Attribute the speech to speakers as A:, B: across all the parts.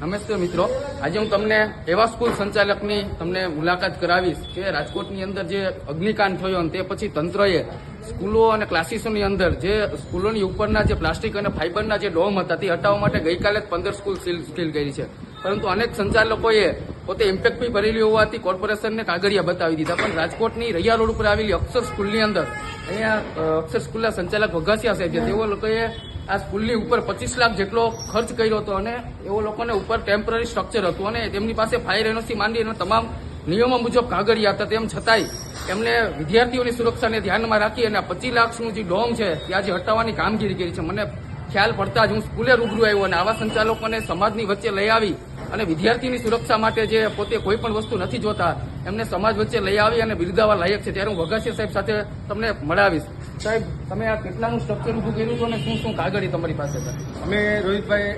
A: નમસ્તે મિત્રો. આજે હું તમને એવા સ્કૂલ સંચાલકની તમને મુલાકાત કરાવીશ કે રાજકોટની અંદર જે અગ્નિકાંડ થયો અને તે પછી તંત્રએ સ્કૂલો અને ક્લાસીસોની અંદર જે સ્કૂલોની ઉપરના જે પ્લાસ્ટિક અને ફાઇબરના જે ડોમ હતા તે હટાવવા માટે ગઈકાલે જ પંદર સ્કૂલ સીલ કરી છે. પરંતુ અનેક સંચાલકોએ પોતે ઇમ્પેક્ટ બી ભરેલી હોવાથી કોર્પોરેશનને કાગળિયા બતાવી દીધા. પણ રાજકોટની રૈયા રોડ ઉપર આવેલી અક્ષર સ્કૂલની અંદર અહીંયા અક્ષર સ્કૂલના સંચાલક વઘાસિયા સાહેબ છે, તેઓ લોકોએ આ સ્કૂલની ઉપર પચીસ લાખ જેટલો ખર્ચ કર્યો હતો અને એવો લોકોને ઉપર ટેમ્પરરી સ્ટ્રક્ચર હતું અને તેમની પાસે ફાયર એનઓસી માંડી અને તમામ નિયમો મુજબ કાગળિયા હતા. તેમ છતાંય એમને વિદ્યાર્થીઓની સુરક્ષાને ધ્યાનમાં રાખી અને પચીસ લાખનું જે ડોમ છે ત્યાં જે હટાવવાની કામગીરી કરી છે. મને ખ્યાલ પડતા જ હું સ્કૂલે રૂબરૂ આવ્યો અને આવા સંચાલકોને સમાજની વચ્ચે લઈ આવી અને વિદ્યાર્થીની સુરક્ષા માટે જે પોતે કોઈ પણ વસ્તુ નથી જોતા, એમને સમાજ વચ્ચે લઈ આવી અને બિરદાવા લાયક છે. ત્યારે હું વઘાસિયા સાહેબ સાથે તમને મળાવીશ. સાહેબ, તમે આ કેટલાનું સ્ટ્રક્ચર ઊભું કર્યું હતું અને શું શું કાગળી તમારી પાસે છે?
B: અમે રોહિતભાઈ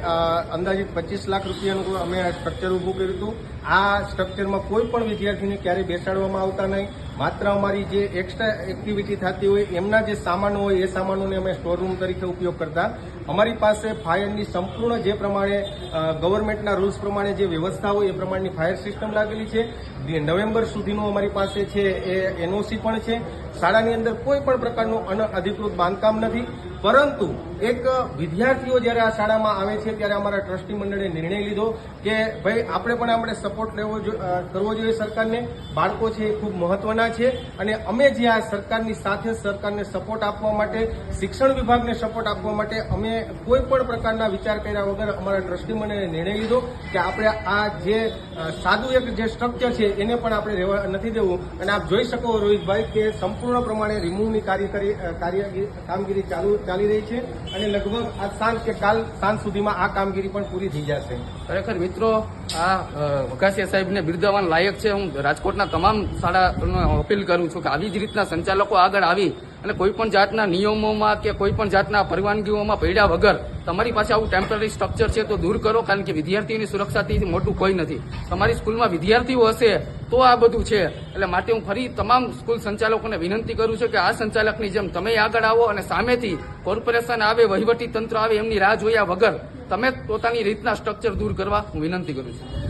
B: અંદાજિત પચીસ લાખ રૂપિયાનું અમે આ સ્ટ્રક્ચર ઊભું કર્યું હતું. આ સ્ટ્રક્ચરમાં કોઈ પણ વિદ્યાર્થીને ક્યારેય બેસાડવામાં આવતા નહીં. માત્ર અમારી જે એક્સ્ટ્રા એક્ટિવિટી થતી હોય, એમના જે સામાનો હોય, એ સામાનોને અમે સ્ટોર રૂમ તરીકે ઉપયોગ કરતા. અમારી પાસે ફાયરની સંપૂર્ણ જે પ્રમાણે ગવર્મેન્ટના રૂલ્સ પ્રમાણે જે વ્યવસ્થા હોય એ પ્રમાણેની ફાયર સિસ્ટમ લાગેલી છે. નવેમ્બર સુધીનું અમારી પાસે છે એ એનઓસી પણ છે. શાળાની અંદર કોઈ પણ પ્રકારનું અનઅધિકૃત બાંધકામ નથી. પરંતુ એક વિદ્યાર્થીઓ જ્યારે આ શાળામાં આવે છે ત્યારે અમારા ટ્રસ્ટી મંડળે નિર્ણય લીધો કે ભાઈ આપણે પણ આપણે સપોર્ટ લેવો કરવો જોઈએ સરકારને. બાળકો છે એ ખૂબ મહત્વના છે અને અમે જે આ સરકારની સાથે સરકારને સપોર્ટ આપવા માટે શિક્ષણ વિભાગને સપોર્ટ આપવા માટે અમે કોઈ પણ પ્રકારના વિચાર કર્યા વગર અમારા ટ્રસ્ટી મંડળે નિર્ણય લીધો કે આપણે આ જે સાદું એક જે સ્ટ્રક્ચર છે એને પણ આપણે રહેવા નથી દેવું. અને આપ જોઈ શકો રોહિતભાઈ કે સંપૂર્ણ પ્રમાણે રિમૂવની કાર્યકારી અ, કામગીરી ચાલુ ચાલી રહી છે અને લગભગ આજ સાંજ કે કાલ સાંજ સુધીમાં આ કામગીરી પણ પૂરી થઈ જશે.
A: ખરેખર મિત્રો, આ વઘાસિયા સાહેબને બિરદાવવાન લાયક છે. હું રાજકોટના તમામ શાળાનો અપીલ કરું છું કે આવી જ રીતના સંચાલકો આગળ આવી અને કોઈ પણ જાતના નિયમોમાં કે કોઈ પણ જાતના પરવાનગીઓમાં પડ્યા વગર તમારી પાસે આવું ટેમ્પરરી સ્ટ્રક્ચર છે તો દૂર કરો, કારણ કે વિદ્યાર્થીઓની સુરક્ષાથી મોટું કોઈ નથી. તમારી સ્કૂલમાં વિદ્યાર્થીઓ હશે તો આ બધું છે. એટલે માટે હું ફરી તમામ સ્કૂલ સંચાલકોને વિનંતી કરું છું કે આ સંચાલકની જેમ તમે આગળ આવો અને સામેથી કોર્પોરેશન આવે, વહીવટી તંત્ર આવે, એમની રાહ જોયા વગર તમે પોતાની રીતના સ્ટ્રક્ચર દૂર કરવા હું વિનંતી કરું છું.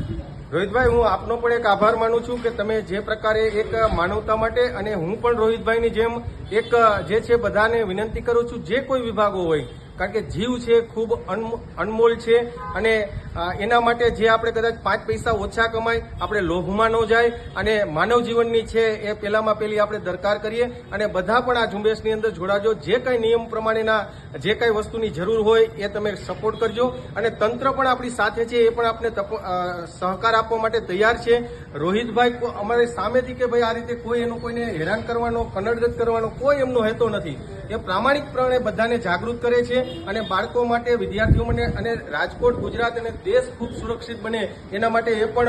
B: રોહિતભાઈ, હું આપનો પણ એક આભાર માનું છું કે તમે જે પ્રકારે એક માનવતા માટે અને હું પણ રોહિતભાઈની જેમ એક જે છે બધાને વિનંતી કરું છું, જે કોઈ વિભાગો હોય કારણ કે જીવ છે, ખૂબ અનમો- અનમોલ છે અને એના માટે જે આપણે કદાચ પાંચ પૈસા ઓછા કમાય, આપણે લોભમાં ન જાય અને માનવ જીવનની છે એ પહેલામાં પહેલી આપણે દરકાર કરીએ અને બધા પણ આ ઝુંબેશની અંદર જોડાજો. જે કંઈ નિયમ પ્રમાણેના, જે કંઈ વસ્તુની જરૂર હોય એ તમે સપોર્ટ કરજો અને તંત્ર પણ આપણી સાથે છે એ પણ આપણે સહકાર આપવા માટે તૈયાર છે. રોહિતભાઈ અમારી સામેથી કે ભાઈ આ રીતે કોઈ એનું કોઈને હેરાન કરવાનો, કનડગત કરવાનો કોઈ એમનો હેતો નથી. એ પ્રામાણિકપણે બધાને જાગૃત કરે છે અને બાળકો માટે, વિદ્યાર્થીઓ માટે અને રાજકોટ, ગુજરાત અને દેશ ખૂબ સુરક્ષિત બને એના માટે એ પણ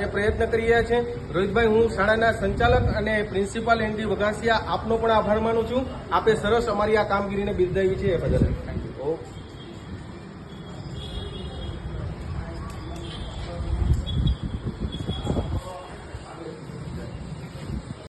B: એ પ્રયત્ન કરી રહ્યા છે. રોહિતભાઈ, હું શાળાના સંચાલક અને પ્રિન્સિપાલ એન ડી વઘાસિયા આપનો પણ આભાર માનું છું. આપે સરસ અમારી આ કામગીરીને બિરદાવી છે એ બદલ.
A: ઓકે